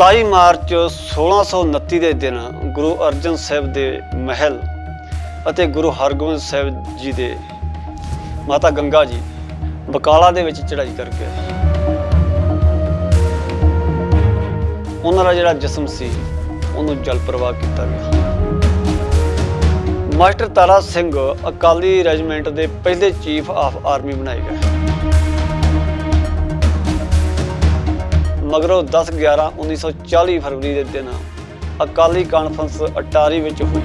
27 March 1629 ਦੇ ਦਿਨ ਗੁਰੂ ਅਰਜਨ ਸਾਹਿਬ ਦੇ ਮਹਿਲ ਅਤੇ ਗੁਰੂ ਹਰਗੋਬਿੰਦ ਸਾਹਿਬ ਜੀ ਦੇ ਮਾਤਾ ਗੰਗਾ ਜੀ ਬਕਾਲਾ ਦੇ ਵਿੱਚ ਚੜ੍ਹਾਈ ਕਰ ਗਏ ਉਹਨਾਂ ਦਾ ਜਿਹੜਾ ਜਿਸਮ ਸੀ, ਉਹਨੂੰ ਜਲ ਪ੍ਰਵਾਹ ਕੀਤਾ ਗਿਆ। ਮਾਸਟਰ ਤਾਰਾ ਸਿੰਘ ਅਕਾਲੀ ਰੈਜੀਮੈਂਟ ਦੇ ਪਹਿਲੇ ਚੀਫ ਆਫ ਆਰਮੀ ਬਣਾਏ ਗਏ। ਮਗਰੋਂ 10 11 1940 ਫਰਵਰੀ ਦੇ ਦਿਨ ਅਕਾਲੀ ਕਾਨਫਰੰਸ ਅਟਾਰੀ ਵਿੱਚ ਹੋਈ।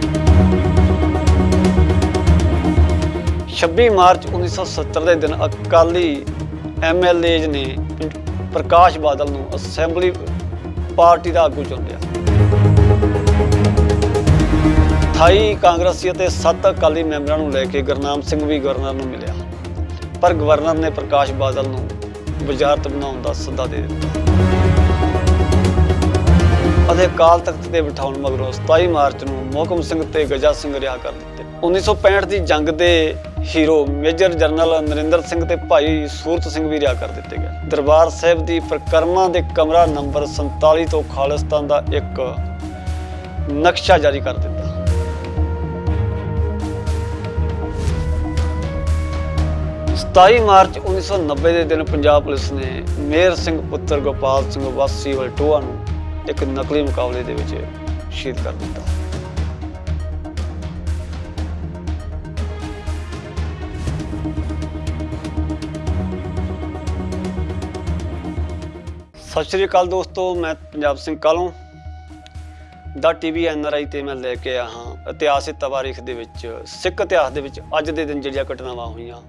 26 ਮਾਰਚ 1970 ਦੇ ਦਿਨ ਅਕਾਲੀ ਐਮਐਲਏਜ਼ ਨੇ ਪ੍ਰਕਾਸ਼ ਬਾਦਲ ਨੂੰ ਅਸੈਂਬਲੀ ਪਾਰਟੀ ਦਾ ਆਗੂ ਚੁਣ ਲਿਆ 28 ਕਾਂਗਰਸੀ ਅਤੇ 7 ਅਕਾਲੀ ਮੈਂਬਰਾਂ ਨੂੰ ਲੈ ਕੇ ਗੁਰਨਾਮ ਸਿੰਘ ਵੀ ਗਵਰਨਰ ਨੂੰ ਮਿਲਿਆ। ਪਰ ਗਵਰਨਰ ਨੇ ਪ੍ਰਕਾਸ਼ ਬਾਦਲ ਨੂੰ ਵਜ਼ਾਰਤ ਬਣਾਉਣ ਦਾ ਸੱਦਾ ਦੇ ਦਿੱਤਾ। ਅਤੇ ਅਕਾਲ ਤਖਤ ਤੇ ਬਿਠਾਉਣ ਮਗਰੋਂ 27 ਮਾਰਚ ਨੂੰ ਮੋਹਕਮ ਸਿੰਘ ਤੇ ਗਜਾ ਸਿੰਘ ਰਿਹਾ ਕਰ ਦਿੱਤੇ। 1965 ਦੀ ਜੰਗ ਦੇ hero major general Narinder Singh ਤੇ ਭਾਈ ਸੂਰਤ ਸਿੰਘ ਵੀ ਰਿਹਾ ਕਰ ਦਿੱਤੇ ਗਏ। ਦਰਬਾਰ ਸਾਹਿਬ ਦੀ ਪ੍ਰਕਰਮਾਂ ਦੇ ਕਮਰਾ ਨੰਬਰ 47 ਤੋਂ ਖਾਲਿਸਤਾਨ ਦਾ ਇੱਕ ਨਕਸ਼ਾ ਜਾਰੀ ਕਰ ਦਿੱਤਾ। 27 ਮਾਰਚ 1990 ਦੇ ਦਿਨ ਪੰਜਾਬ ਪੁਲਿਸ ਨੇ ਮੇਰ ਸਿੰਘ ਪੁੱਤਰ ਗੋਪਾਲ ਸਿੰਘ ਵਾਸੀ ਵਲਟੋਆ ਨੂੰ ਇੱਕ ਨਕਲੀ ਮੁਕਾਬਲੇ ਦੇ ਵਿੱਚ ਸ਼ਹੀਦ ਕਰ ਦਿੱਤਾ। ਸਤਿ ਸ਼੍ਰੀ ਅਕਾਲ ਦੋਸਤੋ, ਮੈਂ ਪੰਜਾਬ ਸਿੰਘ ਕਾਲੋਂ। ਦਾ ਟੀਵੀ ਐਨਆਰਆਈ ਤੇ ਮੈਂ ਲੈ ਕੇ ਆਇਆ ਹਾਂ। ਇਤਿਹਾਸਿਕ ਤਵਾਰੀਖ ਦੇ ਵਿੱਚ, ਸਿੱਖ ਇਤਿਹਾਸ ਦੇ ਵਿੱਚ ਅੱਜ ਦੇ ਦਿਨ ਜਿਹੜੀਆਂ ਘਟਨਾਵਾਂ ਹੋਈਆਂ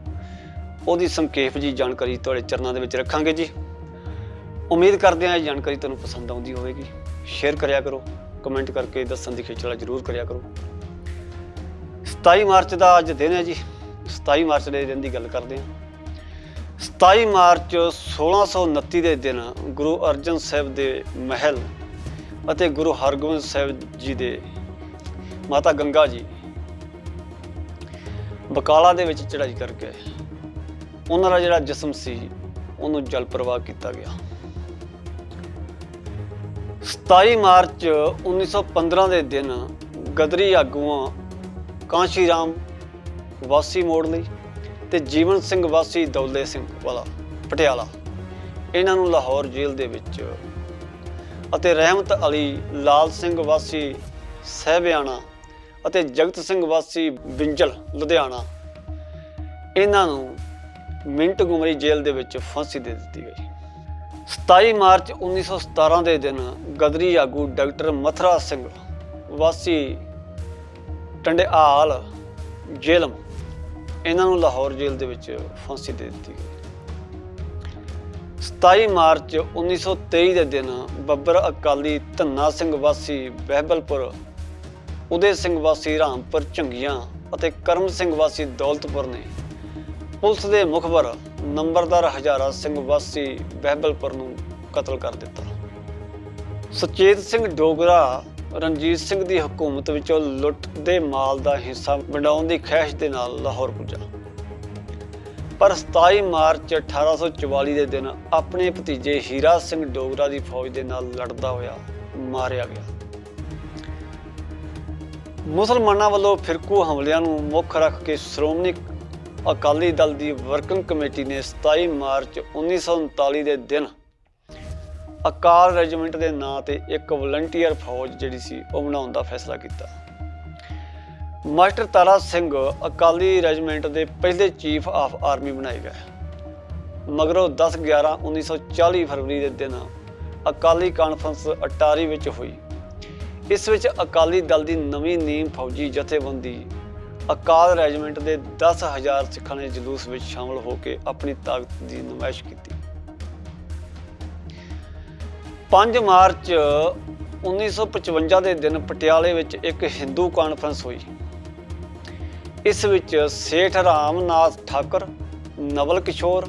ਉਹਦੀ ਸੰਖੇਪ ਜੀ ਜਾਣਕਾਰੀ ਤੁਹਾਡੇ ਚਰਨਾਂ ਦੇ ਵਿੱਚ ਰੱਖਾਂਗੇ ਜੀ। ਉਮੀਦ ਕਰਦੇ ਹਾਂ ਇਹ ਜਾਣਕਾਰੀ ਤੁਹਾਨੂੰ ਪਸੰਦ ਆਉਂਦੀ ਹੋਵੇਗੀ। ਸ਼ੇਅਰ ਕਰਿਆ ਕਰੋ ਕਮੈਂਟ ਕਰਕੇ ਦੱਸਣ ਦੀ ਖੇਚਲਾ ਜ਼ਰੂਰ ਕਰਿਆ ਕਰੋ। 27 ਮਾਰਚ ਦਾ ਅੱਜ ਦਿਨ ਹੈ ਜੀ। 27 ਮਾਰਚ ਦੇ ਦਿਨ ਦੀ ਗੱਲ ਕਰਦੇ ਹਾਂ। 27 ਮਾਰਚ 1629 ਦੇ ਦਿਨ ਗੁਰੂ ਅਰਜਨ ਸਾਹਿਬ ਦੇ ਮਹਿਲ ਅਤੇ ਗੁਰੂ ਹਰਗੋਬਿੰਦ ਸਾਹਿਬ ਜੀ ਦੇ ਮਾਤਾ ਗੰਗਾ ਜੀ ਬਕਾਲਾ ਦੇ ਵਿੱਚ ਚੜ੍ਹਾਈ ਕਰਕੇ ਉਹਨਾਂ ਦਾ ਜਿਹੜਾ ਜਿਸਮ ਸੀ, ਉਹਨੂੰ ਜਲ ਪ੍ਰਵਾਹ ਕੀਤਾ ਗਿਆ। 27 ਮਾਰਚ 1915 ਦੇ ਦਿਨ ਗਦਰੀ ਆਗੂਆਂ ਕਾਂਸ਼ੀ ਰਾਮ ਵਾਸੀ ਮੋੜ ਲਈ ਤੇ ਜੀਵਨ ਸਿੰਘ ਵਾਸੀ ਦੌਲੇ ਸਿੰਘ ਵਾਲਾ ਪਟਿਆਲਾ। ਇਹਨਾਂ ਨੂੰ ਲਾਹੌਰ ਜੇਲ੍ਹ ਦੇ ਵਿੱਚ ਅਤੇ ਰਹਿਮਤ ਅਲੀ ਲਾਲ ਸਿੰਘ ਵਾਸੀ ਸਹਿਬਿਆਣਾ ਅਤੇ ਜਗਤ ਸਿੰਘ ਵਾਸੀ ਵਿੰਜਲ, ਲੁਧਿਆਣਾ। ਇਹਨਾਂ ਨੂੰ ਮਿੰਟ ਗੁਮਰੀ ਜੇਲ੍ਹ ਦੇ ਵਿੱਚ ਫਾਂਸੀ ਦੇ ਦਿੱਤੀ ਗਈ। 27 ਮਾਰਚ 1917 ਦੇ ਦਿਨ ਗਦਰੀ ਆਗੂ ਡਾਕਟਰ ਮਥਰਾ ਸਿੰਘ ਵਾਸੀ ਟੰਡਿਆਲ ਜੇਲਮ ਇਹਨਾਂ ਨੂੰ ਲਾਹੌਰ ਜੇਲ੍ਹ ਦੇ ਵਿੱਚ ਫਾਂਸੀ ਦੇ ਦਿੱਤੀ ਗਈ। 27 ਮਾਰਚ 1923 ਦੇ ਦਿਨ ਬੱਬਰ ਅਕਾਲੀ ਧੰਨਾ ਸਿੰਘ ਵਾਸੀ ਬਹਿਬਲਪੁਰ, ਉਦੇ ਸਿੰਘ ਵਾਸੀ ਰਾਮਪੁਰ ਝੰਗੀਆਂ ਅਤੇ ਕਰਮ ਸਿੰਘ ਵਾਸੀ ਦੌਲਤਪੁਰ ਨੇ ਪੁਲਿਸ ਦੇ ਮੁਖਬਰ ਨੰਬਰਦਾਰ ਹਜ਼ਾਰਾ ਸਿੰਘ ਵਾਸੀ ਬਹਿਬਲਪੁਰ ਨੂੰ ਕਤਲ ਕਰ ਦਿੱਤਾ। ਸੁਚੇਤ ਸਿੰਘ ਡੋਗਰਾ ਰਣਜੀਤ ਸਿੰਘ ਦੀ ਹਕੂਮਤ ਵਿੱਚੋਂ ਲੁੱਟ ਦੇ ਮਾਲ ਦਾ ਹਿੱਸਾ ਵੰਡਾਉਣ ਦੀ ਖਹਿਸ਼ ਦੇ ਨਾਲ ਲਾਹੌਰ ਪੁੱਜਾ। ਪਰ 27 ਮਾਰਚ 1844 ਦੇ ਦਿਨ ਆਪਣੇ ਭਤੀਜੇ ਹੀਰਾ ਸਿੰਘ ਡੋਗਰਾ ਦੀ ਫੌਜ ਦੇ ਨਾਲ ਲੜਦਾ ਹੋਇਆ ਮਾਰਿਆ ਗਿਆ। ਮੁਸਲਮਾਨਾਂ ਵੱਲੋਂ ਫਿਰਕੂ ਹਮਲਿਆਂ ਨੂੰ ਮੁੱਖ ਰੱਖ ਕੇ ਸ਼੍ਰੋਮਣੀ ਅਕਾਲੀ ਦਲ ਦੀ ਵਰਕਿੰਗ ਕਮੇਟੀ ਨੇ 27 ਮਾਰਚ 1939 ਦੇ ਦਿਨ ਅਕਾਲ ਰੈਜੀਮੈਂਟ ਦੇ ਨਾਂ ਤੇ ਇੱਕ ਵਲੰਟੀਅਰ ਫੌਜ ਜਿਹੜੀ ਸੀ, ਉਹ ਬਣਾਉਣ ਦਾ ਫੈਸਲਾ ਕੀਤਾ। ਮਾਸਟਰ ਤਾਰਾ ਸਿੰਘ ਅਕਾਲੀ ਰੈਜੀਮੈਂਟ ਦੇ ਪਹਿਲੇ ਚੀਫ ਆਫ ਆਰਮੀ ਬਣਾਏ ਗਏ। ਮਗਰੋਂ 10 11 1940 ਫਰਵਰੀ ਦੇ ਦਿਨ ਅਕਾਲੀ ਕਾਨਫਰੰਸ ਅਟਾਰੀ ਵਿੱਚ ਹੋਈ। ਇਸ ਵਿੱਚ ਅਕਾਲੀ ਦਲ ਦੀ ਨਵੀਂ ਨੀਮ ਫੌਜੀ ਜਥੇਬੰਦੀ ਅਕਾਲ ਰੈਜੀਮੈਂਟ ਦੇ 10000 ਸਿੱਖਾਂ ਨੇ ਜਲੂਸ ਵਿੱਚ ਸ਼ਾਮਲ ਹੋ ਕੇ ਆਪਣੀ ਤਾਕਤ ਦੀ ਨੁਮਾਇਸ਼ ਕੀਤੀ। 5 ਮਾਰਚ 1955 ਦੇ ਦਿਨ ਪਟਿਆਲੇ ਵਿੱਚ ਇੱਕ ਹਿੰਦੂ ਕਾਨਫਰੰਸ ਹੋਈ। ਇਸ ਵਿੱਚ ਸੇਠ ਰਾਮਨਾਥ ਠਾਕਰ, ਨਵਲ ਕਿਸ਼ੋਰ,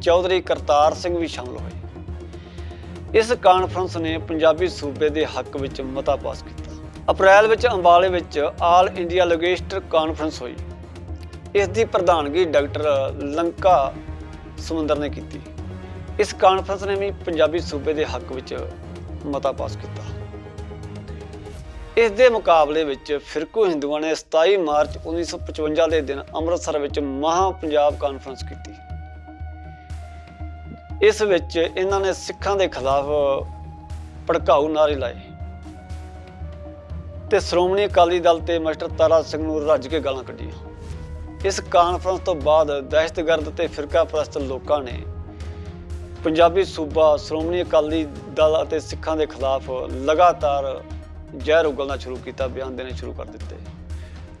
ਚੌਧਰੀ ਕਰਤਾਰ ਸਿੰਘ ਵੀ ਸ਼ਾਮਲ ਹੋਏ। ਇਸ ਕਾਨਫਰੰਸ ਨੇ ਪੰਜਾਬੀ ਸੂਬੇ ਦੇ ਹੱਕ ਵਿੱਚ ਮਤਾ ਪਾਸ ਕੀਤਾ। ਅਪ੍ਰੈਲ ਵਿੱਚ ਅੰਬਾਲੇ ਵਿੱਚ ਆਲ ਇੰਡੀਆ ਲੋਗਿਸਟਰ ਕਾਨਫਰੰਸ ਹੋਈ। ਇਸ ਦੀ ਪ੍ਰਧਾਨਗੀ ਡਾਕਟਰ ਲੰਕਾ ਸਮੁੰਦਰ ਨੇ ਕੀਤੀ। ਇਸ ਕਾਨਫਰੰਸ ਨੇ ਵੀ ਪੰਜਾਬੀ ਸੂਬੇ ਦੇ ਹੱਕ ਵਿੱਚ ਮਤਾ ਪਾਸ ਕੀਤਾ। ਇਸ ਦੇ ਮੁਕਾਬਲੇ ਵਿੱਚ ਫਿਰਕੂ ਹਿੰਦੂਆਂ ਨੇ 27 ਮਾਰਚ 1955 ਦੇ ਦਿਨ ਅੰਮ੍ਰਿਤਸਰ ਵਿੱਚ ਮਹਾ ਪੰਜਾਬ ਕਾਨਫਰੰਸ ਕੀਤੀ। ਇਸ ਵਿੱਚ ਇਹਨਾਂ ਨੇ ਸਿੱਖਾਂ ਦੇ ਖਿਲਾਫ ਭੜਕਾਊ ਨਾਰੇ ਲਾਏ। ਤੇ ਸ਼੍ਰੋਮਣੀ ਅਕਾਲੀ ਦਲ ਤੇ ਮਾਸਟਰ ਤਾਰਾ ਸਿੰਘ ਨੂੰ ਰੱਜ ਕੇ ਗਾਲਾਂ ਕੱਢੀਆਂ। ਇਸ ਕਾਨਫਰੰਸ ਤੋਂ ਬਾਅਦ ਦਹਿਸ਼ਤਗਰਦ ਤੇ ਫਿਰਕਾ ਪ੍ਰਸਤ ਲੋਕਾਂ ਨੇ ਪੰਜਾਬੀ ਸੂਬਾ, ਸ਼੍ਰੋਮਣੀ ਅਕਾਲੀ ਦਲ ਅਤੇ ਸਿੱਖਾਂ ਦੇ ਖਿਲਾਫ ਲਗਾਤਾਰ ਜ਼ਹਿਰ ਉਗਲਣਾ ਸ਼ੁਰੂ ਕੀਤਾ, ਬਿਆਨ ਦੇਣੇ ਸ਼ੁਰੂ ਕਰ ਦਿੱਤੇ।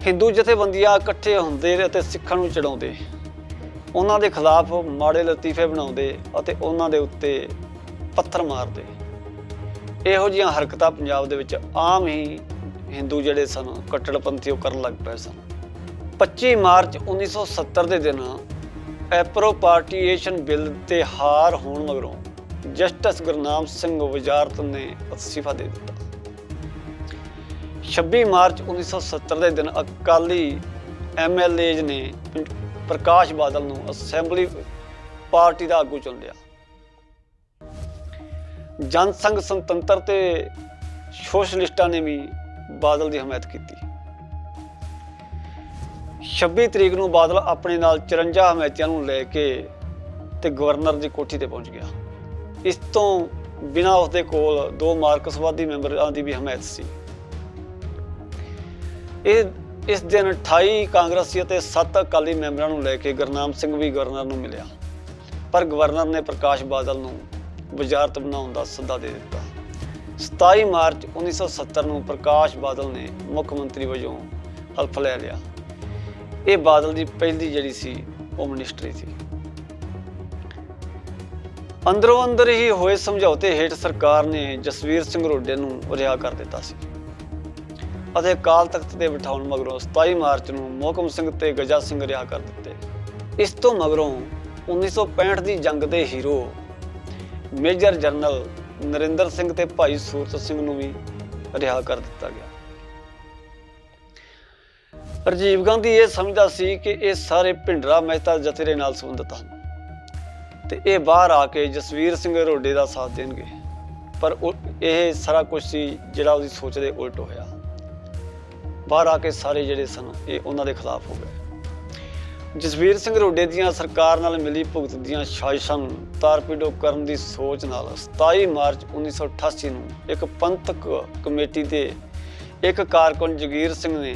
ਹਿੰਦੂ ਜਥੇਬੰਦੀਆਂ ਇਕੱਠੇ ਹੁੰਦੇ ਅਤੇ ਸਿੱਖਾਂ ਨੂੰ ਚੜਾਉਂਦੇ ਉਹਨਾਂ ਦੇ ਖਿਲਾਫ ਮਾੜੇ ਲਤੀਫੇ ਬਣਾਉਂਦੇ ਅਤੇ ਉਹਨਾਂ ਦੇ ਉੱਤੇ ਪੱਥਰ ਮਾਰਦੇ। ਇਹੋ ਜਿਹੀਆਂ ਹਰਕਤਾਂ ਪੰਜਾਬ ਦੇ ਵਿੱਚ ਆਮ ਹੀ ਹਿੰਦੂ ਜਿਹੜੇ ਸਨ, ਕੱਟੜਪੰਥੀ ਉਹ ਕਰਨ ਲੱਗ ਪਏ ਸਨ। 25 ਮਾਰਚ 1970 ਦੇ ਦਿਨ ਐਪਰੋਪਾਰਟੀਏਸ਼ਨ ਬਿੱਲ ਤੇ ਹਾਰ ਹੋਣ ਮਗਰੋਂ ਜਸਟਿਸ ਗੁਰਨਾਮ ਸਿੰਘ ਵਜ਼ਾਰਤ ਨੇ ਅਸਤੀਫਾ ਦੇ ਦਿੱਤਾ। 26 ਮਾਰਚ 1970 ਦੇ ਦਿਨ ਅਕਾਲੀ ਐਮਐਲਏਜ਼ ਨੇ ਪ੍ਰਕਾਸ਼ ਬਾਦਲ ਨੂੰ ਅਸੈਂਬਲੀ ਪਾਰਟੀ ਦਾ ਆਗੂ ਚੁਣ ਲਿਆ। ਜਨ ਸੰਘ ਸੁਤੰਤਰ ਤੇ ਸੋਸ਼ਲਿਸਟਾਂ ਨੇ ਵੀ ਬਾਦਲ ਦੀ ਹਮਾਇਤ ਕੀਤੀ। 26 ਤਰੀਕ ਨੂੰ ਬਾਦਲ ਆਪਣੇ ਨਾਲ 54 ਹਮਾਇਤੀਆਂ ਨੂੰ ਲੈ ਕੇ ਤੇ ਗਵਰਨਰ ਦੀ ਕੋਠੀ ਤੇ ਪਹੁੰਚ ਗਿਆ। ਇਸ ਤੋਂ ਬਿਨਾਂ ਉਸਦੇ ਕੋਲ ਦੋ ਮਾਰਕਸਵਾਦੀ ਮੈਂਬਰਾਂ ਦੀ ਵੀ ਹਮਾਇਤ ਸੀ। ਇਹ, ਇਸ ਦਿਨ 28 ਕਾਂਗਰਸੀ ਅਤੇ 7 ਅਕਾਲੀ ਮੈਂਬਰਾਂ ਨੂੰ ਲੈ ਕੇ ਗੁਰਨਾਮ ਸਿੰਘ ਵੀ ਗਵਰਨਰ ਨੂੰ ਮਿਲਿਆ। ਪਰ ਗਵਰਨਰ ਨੇ ਪ੍ਰਕਾਸ਼ ਬਾਦਲ ਨੂੰ ਵਜ਼ਾਰਤ ਬਣਾਉਣ ਦਾ ਸੱਦਾ ਦੇ ਦਿੱਤਾ। 27 ਮਾਰਚ 1970 ਨੂੰ ਪ੍ਰਕਾਸ਼ ਬਾਦਲ ਨੇ ਮੁੱਖ ਮੰਤਰੀ ਵਜੋਂ ਹਲਫ ਲੈ ਲਿਆ। ਇਹ ਬਾਦਲ ਦੀ ਪਹਿਲੀ ਜਿਹੜੀ ਸੀ, ਉਹ ਮਿਨਿਸਟਰੀ ਸੀ। ਅੰਦਰੋਂ ਅੰਦਰ ਹੀ ਹੋਏ ਸਮਝੌਤੇ ਹੇਠ ਸਰਕਾਰ ਨੇ ਜਸਵੀਰ ਸਿੰਘ ਰੋਡੇ ਨੂੰ ਰਿਹਾ ਕਰ ਦਿੱਤਾ ਸੀ। ਅਤੇ ਅਕਾਲ ਤਖਤ ਤੇ ਬਿਠਾਉਣ ਮਗਰੋਂ 27 ਮਾਰਚ ਨੂੰ ਮੋਹਕਮ ਸਿੰਘ ਤੇ ਗਜਾ ਸਿੰਘ ਰਿਹਾ ਕਰ ਦਿੱਤੇ। ਇਸ ਤੋਂ ਮਗਰੋਂ 1965 ਦੀ ਜੰਗ ਦੇ hero major general Narinder Singh ਤੇ ਭਾਈ ਸੂਰਤ ਸਿੰਘ ਨੂੰ ਵੀ ਰਿਹਾ ਕਰ ਦਿੱਤਾ ਗਿਆ। ਰਾਜੀਵ ਗਾਂਧੀ ਇਹ ਸਮਝਦਾ ਸੀ ਕਿ ਇਹ ਸਾਰੇ ਭਿੰਡਰਾ ਮਹਿਤਾ ਜਥੇ ਦੇ ਨਾਲ ਸੰਬੰਧਿਤ ਹਨ ਤੇ ਇਹ ਬਾਹਰ ਆ ਕੇ ਜਸਵੀਰ ਸਿੰਘ ਰੋਡੇ ਦਾ ਸਾਥ ਦੇਣਗੇ। ਪਰ ਉਹ- ਇਹ ਸਾਰਾ ਕੁਝ ਸੀ ਜਿਹੜਾ ਉਹਦੀ ਸੋਚ ਦੇ ਉਲਟ ਹੋਇਆ। ਬਾਹਰ ਆ ਕੇ ਸਾਰੇ ਜਿਹੜੇ ਸਨ, ਇਹ ਉਹਨਾਂ ਦੇ ਖਿਲਾਫ ਹੋ ਗਏ। ਜਸਵੀਰ ਸਿੰਘ ਰੋਡੇ ਦੀਆਂ ਸਰਕਾਰ ਨਾਲ ਮਿਲੀ ਭੁਗਤ ਦੀਆਂ ਸਾਜ਼ਿਸ਼ਾਂ ਨੂੰ ਤਾਰਪੀਡੋ ਕਰਨ ਦੀ ਸੋਚ ਨਾਲ 27 ਮਾਰਚ 1988 ਨੂੰ ਇੱਕ ਪੰਥਕ ਕਮੇਟੀ ਦੇ ਇੱਕ ਕਾਰਕੁਨ ਜਗੀਰ ਸਿੰਘ ਨੇ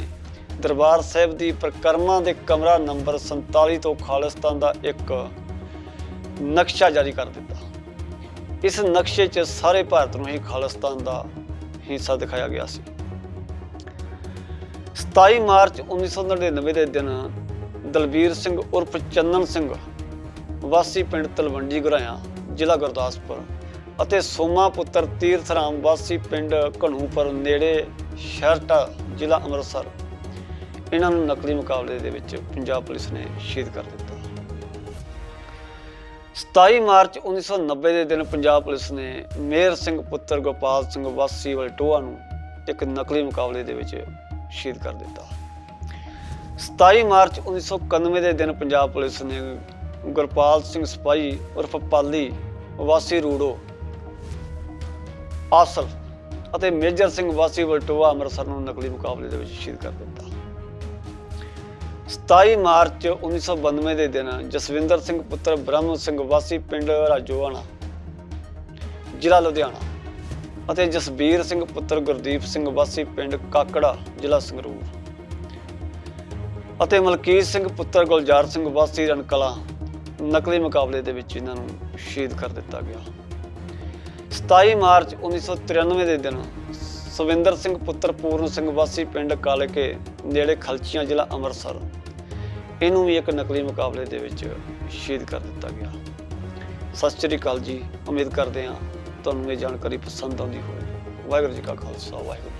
ਦਰਬਾਰ ਸਾਹਿਬ ਦੀ ਪ੍ਰਕਰਮਾਂ ਦੇ ਕਮਰਾ ਨੰਬਰ 47 ਤੋਂ ਖਾਲਿਸਤਾਨ ਦਾ ਇੱਕ ਨਕਸ਼ਾ ਜਾਰੀ ਕਰ ਦਿੱਤਾ। ਇਸ ਨਕਸ਼ੇ 'ਚ ਸਾਰੇ ਭਾਰਤ ਨੂੰ ਹੀ ਖਾਲਿਸਤਾਨ ਦਾ ਹਿੱਸਾ ਦਿਖਾਇਆ ਗਿਆ ਸੀ। 27 ਮਾਰਚ 1999 ਦੇ ਦਿਨ ਦਲਬੀਰ ਸਿੰਘ ਉਰਫ ਚੰਨਨ ਸਿੰਘ। ਵਾਸੀ ਪਿੰਡ ਤਲਵੰਡੀ ਗੁਰਾਇਆ ਜ਼ਿਲ੍ਹਾ ਗੁਰਦਾਸਪੁਰ ਅਤੇ ਸੋਮਾ ਪੁੱਤਰ ਤੀਰਥ ਰਾਮ ਵਾਸੀ ਪਿੰਡ ਘਣੂਪੁਰ ਨੇੜੇ ਸ਼ਰਟਾ ਜ਼ਿਲ੍ਹਾ ਅੰਮ੍ਰਿਤਸਰ। ਇਹਨਾਂ ਨੂੰ ਨਕਲੀ ਮੁਕਾਬਲੇ ਦੇ ਵਿੱਚ ਪੰਜਾਬ ਪੁਲਿਸ ਨੇ ਸ਼ਹੀਦ ਕਰ ਦਿੱਤਾ। 27 ਮਾਰਚ 1990 ਦੇ ਦਿਨ ਪੰਜਾਬ ਪੁਲਿਸ ਨੇ ਮੇਰ ਸਿੰਘ ਪੁੱਤਰ ਗੋਪਾਲ ਸਿੰਘ ਵਾਸੀ ਵਲਟੋਆ ਨੂੰ ਇੱਕ ਨਕਲੀ ਮੁਕਾਬਲੇ ਦੇ ਵਿੱਚ ਸ਼ਹੀਦ ਕਰ ਦਿੱਤਾ। 27 ਮਾਰਚ 1991 ਦੇ ਦਿਨ ਪੰਜਾਬ ਪੁਲਿਸ ਨੇ ਗੁਰਪਾਲ ਸਿੰਘ ਸਿਪਾਹੀ ਉਰਫ ਪਾਲੀ, ਵਾਸੀ ਰੂੜੋ, ਆਸਲ ਅਤੇ ਮੇਜਰ ਸਿੰਘ ਵਾਸੀ ਵਲਟੋਆ ਅੰਮ੍ਰਿਤਸਰ ਨੂੰ ਨਕਲੀ ਮੁਕਾਬਲੇ ਦੇ ਵਿੱਚ ਸ਼ਹੀਦ ਕਰ ਦਿੱਤਾ। 27 ਮਾਰਚ 1992 ਦੇ ਦਿਨ ਜਸਵਿੰਦਰ ਸਿੰਘ ਪੁੱਤਰ ਬ੍ਰਹਮ ਸਿੰਘ ਵਾਸੀ ਪਿੰਡ ਰਾਜੋਆਣਾ, ਜ਼ਿਲ੍ਹਾ ਲੁਧਿਆਣਾ ਅਤੇ ਜਸਬੀਰ ਸਿੰਘ ਪੁੱਤਰ ਗੁਰਦੀਪ ਸਿੰਘ ਵਾਸੀ ਪਿੰਡ ਕਾਕੜਾ, ਜ਼ਿਲ੍ਹਾ ਸੰਗਰੂਰ। ਅਤੇ ਮਲਕੀਤ ਸਿੰਘ ਪੁੱਤਰ ਗੁਲਜ਼ਾਰ ਸਿੰਘ ਵਾਸੀ ਰਣਕਲਾ ਨਕਲੀ ਮੁਕਾਬਲੇ ਦੇ ਵਿੱਚ ਇਹਨਾਂ ਨੂੰ ਸ਼ਹੀਦ ਕਰ ਦਿੱਤਾ ਗਿਆ। 27 ਮਾਰਚ 1993 ਦੇ ਦਿਨ ਸਵਿੰਦਰ ਸਿੰਘ ਪੁੱਤਰ ਪੂਰਨ ਸਿੰਘ ਵਾਸੀ ਪਿੰਡ ਕਾਲਕੇ ਨੇੜੇ ਖਲਚੀਆਂ ਜ਼ਿਲ੍ਹਾ ਅੰਮ੍ਰਿਤਸਰ ਇਹਨੂੰ ਵੀ ਇੱਕ ਨਕਲੀ ਮੁਕਾਬਲੇ ਦੇ ਵਿੱਚ ਸ਼ਹੀਦ ਕਰ ਦਿੱਤਾ ਗਿਆ। ਸਤਿ ਸ਼੍ਰੀ ਅਕਾਲ ਜੀ, ਉਮੀਦ ਕਰਦੇ ਹਾਂ ਤੁਹਾਨੂੰ ਇਹ ਜਾਣਕਾਰੀ ਪਸੰਦ ਆਉਂਦੀ ਹੋਵੇ। ਵਾਹਿਗੁਰੂ ਜੀ ਕਾ ਖਾਲਸਾ, ਵਾਹਿਗੁਰੂ